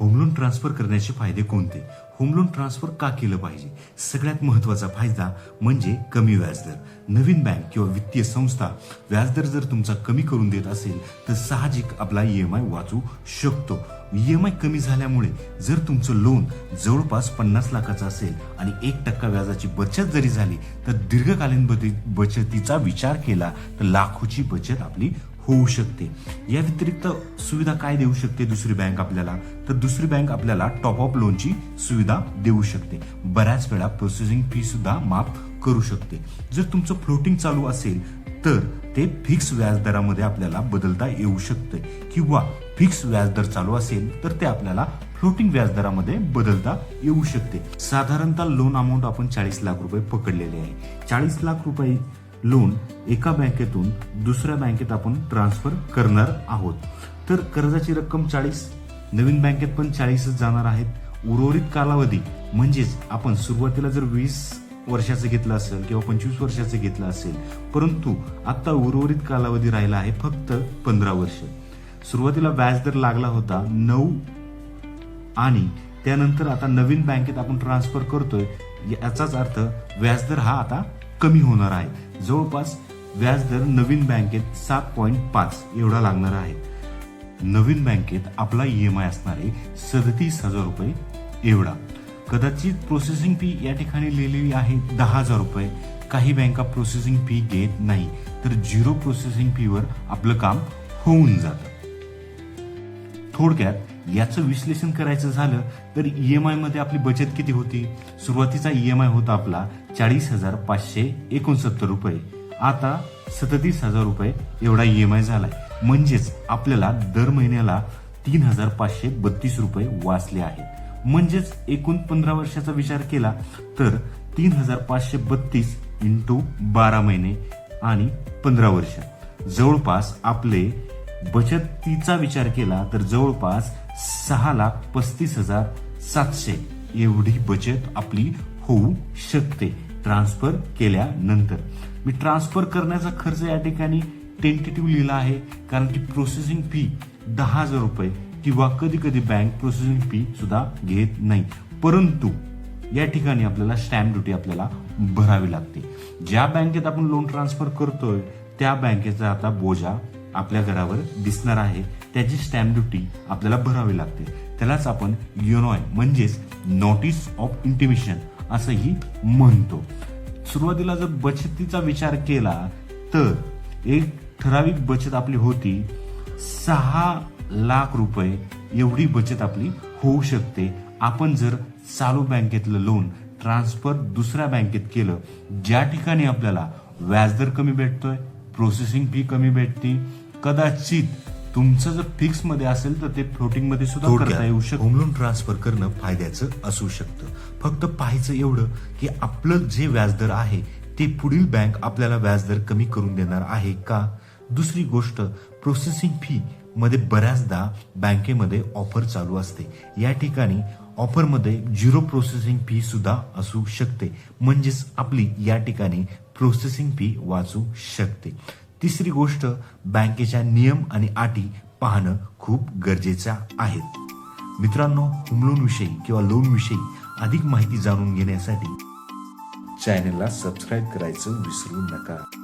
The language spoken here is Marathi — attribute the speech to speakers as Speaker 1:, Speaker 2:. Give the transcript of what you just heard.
Speaker 1: होम लोन ट्रान्सफर करण्याचे फायदे कोणते? होम लोन ट्रान्सफर का केलं पाहिजे? सगळ्यात महत्त्वाचा फायदा म्हणजे कमी व्याजदर. नवीन बँक किंवा वित्तीय संस्था व्याजदर जर तुमचा कमी करून देत असेल तर साहजिक आपला ई एम आय वाचू शकतो. ई एम आय कमी झाल्यामुळे जर तुमचं लोन जवळपास पन्नास लाखाचं असेल आणि एक टक्का व्याजाची बचत जरी झाली तर दीर्घकालीन बचतीचा विचार केला तर लाखोची बचत आपली होऊ शकते. या व्यतिरिक्त सुविधा काय देऊ शकते दुसरी बँक आपल्याला? तर दुसरी बँक आपल्याला टॉप अप लोनची सुविधा देऊ शकते. बऱ्याच वेळा प्रोसेसिंग फी सुद्धा माफ करू शकते. जर तुमचं फ्लोटिंग चालू असेल तर ते फिक्स व्याजदरामध्ये आपल्याला बदलता येऊ शकते. किंवा फिक्स व्याजदर चालू असेल तर ते आपल्याला फ्लोटिंग व्याजदरामध्ये बदलता येऊ शकते. साधारणतः लोन अमाऊंट आपण चाळीस लाख रुपये पकडलेले आहे. चाळीस लाख रुपये लोन एका बँकेतून दुसऱ्या बँकेत आपण ट्रान्सफर करणार आहोत. तर कर्जाची रक्कम चाळीस नवीन बँकेत पण चाळीसच जाणार आहेत. उर्वरित कालावधी म्हणजेच आपण सुरुवातीला जर वीस वर्षाचं घेतलं असेल किंवा पंचवीस वर्षाचं घेतलं असेल परंतु आता उर्वरित कालावधी राहिला आहे फक्त पंधरा वर्ष. सुरुवातीला व्याजदर लागला होता नऊ आणि त्यानंतर आता नवीन बँकेत आपण ट्रान्सफर करतोय याचाच अर्थ व्याजदर हा आता कमी होणार आहे. जवळपास व्याजदर नवीन बँकेत सात पॉईंट पाच एवढा लागणार आहे. नवीन बँकेत आपला ईएमआय आय असणारे सदतीस हजार रुपये एवढा. कदाचित प्रोसेसिंग फी या ठिकाणी लिहिलेली आहे दहा हजार रुपये. काही बँका प्रोसेसिंग फी घेत नाही तर झिरो प्रोसेसिंग फीवर आपलं काम होऊन जातं. थोडक्यात याचं विश्लेषण करायचं झालं तर ईएमआयमध्ये आपली बचत किती होती? सुरुवातीचा ईएमआय होता आपला चाळीस हजार पाचशे एकोणसत्तर रुपये. आता सदतीस हजार रुपये एवढा ई एम आय झालाय. म्हणजेच आपल्याला दर महिन्याला तीन हजार पाचशे बत्तीस रुपये वाचले आहेत. म्हणजेच एकूण पंधरा वर्षाचा विचार केला तर तीन हजार पाचशे बत्तीस इंटू बारा महिने आणि पंधरा वर्ष. जवळपास आपले बचतीचा विचार केला तर जवळपास सहा लाख पस्तीस हजार सातशे एवढी बचत आपली होऊ शकते. ट्रान्सफर केल्यानंतर. मी ट्रान्सफर करण्याचा खर्च या ठिकाणी टेंटेटिव्ह लिहिला आहे. कारण की प्रोसेसिंग फी दहा हजार रुपये किंवा कधी कधी बँक प्रोसेसिंग फी सुद्धा घेत नाही. परंतु या ठिकाणी आपल्याला स्टॅम्प ड्युटी आपल्याला भरावी लागते. ज्या बँकेत आपण लोन ट्रान्सफर करतोय त्या बँकेचा आता बोजा आपल्या घरावर दिसणार आहे. त्याची स्टॅम्प ड्युटी आपल्याला भरावी लागते. त्यालाच आपण युनॉय म्हणजेच नोटीस ऑफ इंटिमेशन असंही म्हणतो. सुरुवातीला जर बचतीचा विचार केला तर एक ठराविक बचत आपली होती. सहा लाख रुपये एवढी बचत आपली होऊ शकते. आपण जर चालू बँकेतलं लोन ट्रान्सफर दुसऱ्या बँकेत केलं ज्या ठिकाणी आपल्याला व्याजदर कमी भेटतोय प्रोसेसिंग फी कमी भेटते कदाचित तुमचं जर फिक्समध्ये असेल तर ते फ्लोटिंगमध्ये सुद्धा करता येऊ शकतं. होम लोन ट्रान्सफर करणं फायद्याचं असू शकतं. फक्त पाहायचं एवढं की आपलं जे व्याजदर आहे ते पुढील बँक आपल्याला व्याजदर कमी करून देणार आहे का? दुसरी गोष्ट प्रोसेसिंग फी मध्ये बऱ्याचदा बँकेमध्ये ऑफर चालू असते. या ठिकाणी ऑफरमध्ये झिरो प्रोसेसिंग फी सुद्धा असू शकते. म्हणजेच आपली या ठिकाणी प्रोसेसिंग फी वाचू शकते. तिसरी गोष्ट बँकेच्या नियम आणि अटी पाहणं खूप गरजेचं आहे मित्रांनो होम लोन विषयी किंवा लोन विषयी अधिक माहिती जाणून घेण्यासाठी चॅनलला सबस्क्राईब करायचं विसरू नका.